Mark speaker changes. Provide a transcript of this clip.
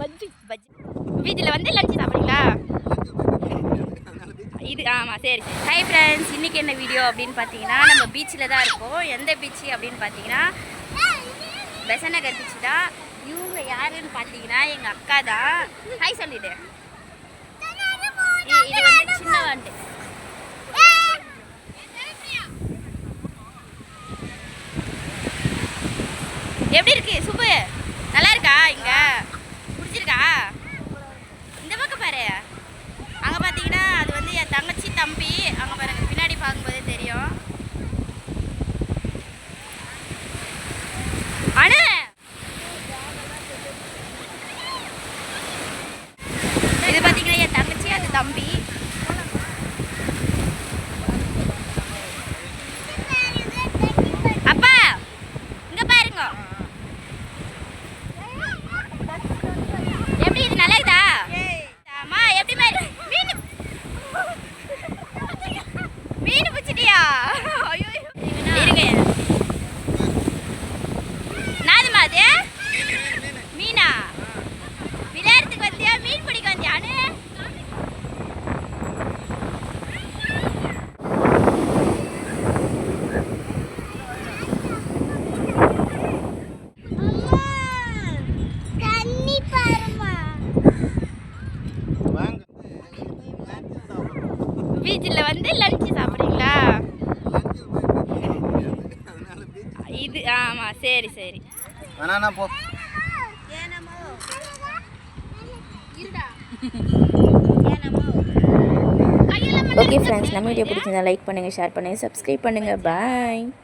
Speaker 1: பஜ்ஜி பஜ்ஜி. பீச்சில் வந்து லஞ்சு சாப்பிடுங்களா இது ஆமாம் சரி ஹை ஃப்ரெண்ட்ஸ் இன்றைக்கி என்ன வீடியோ அப்படின்னு பார்த்தீங்கன்னா நம்ம பீச்சில் தான் இருக்கோம். எந்த பீச்சு அப்படின்னு பார்த்தீங்கன்னா பெசநகர் பீச்சு தான். இவங்க யாருன்னு பார்த்தீங்கன்னா எங்கள் அக்கா தான். ஹை சொல்லிடு. இது வந்து சின்ன வாண்டு. எப்படி இருக்கு? சுப்பு? நல்லா இருக்கா இங்கே? பிடிச்சிருக்கா இந்த பக்கம் பாரு. இருங்க நாதுமா அது மீனா விளையாடுறதுக்கு வந்தியா மீன் பிடிக்க வந்தியா அனு
Speaker 2: தண்ணி
Speaker 1: பீச்சில் வந்து லஞ்சு சாப்பிட்றீங்களா இது ஆமாம் சரி சரி.
Speaker 3: வேணாண்ணா போ.
Speaker 4: ஓகே ஃப்ரெண்ட்ஸ் நம்ம வீடியோ பிடிச்சிருந்தா லைக் பண்ணுங்கள் ஷேர் பண்ணுங்கள் சப்ஸ்கிரைப் பண்ணுங்கள் பாய்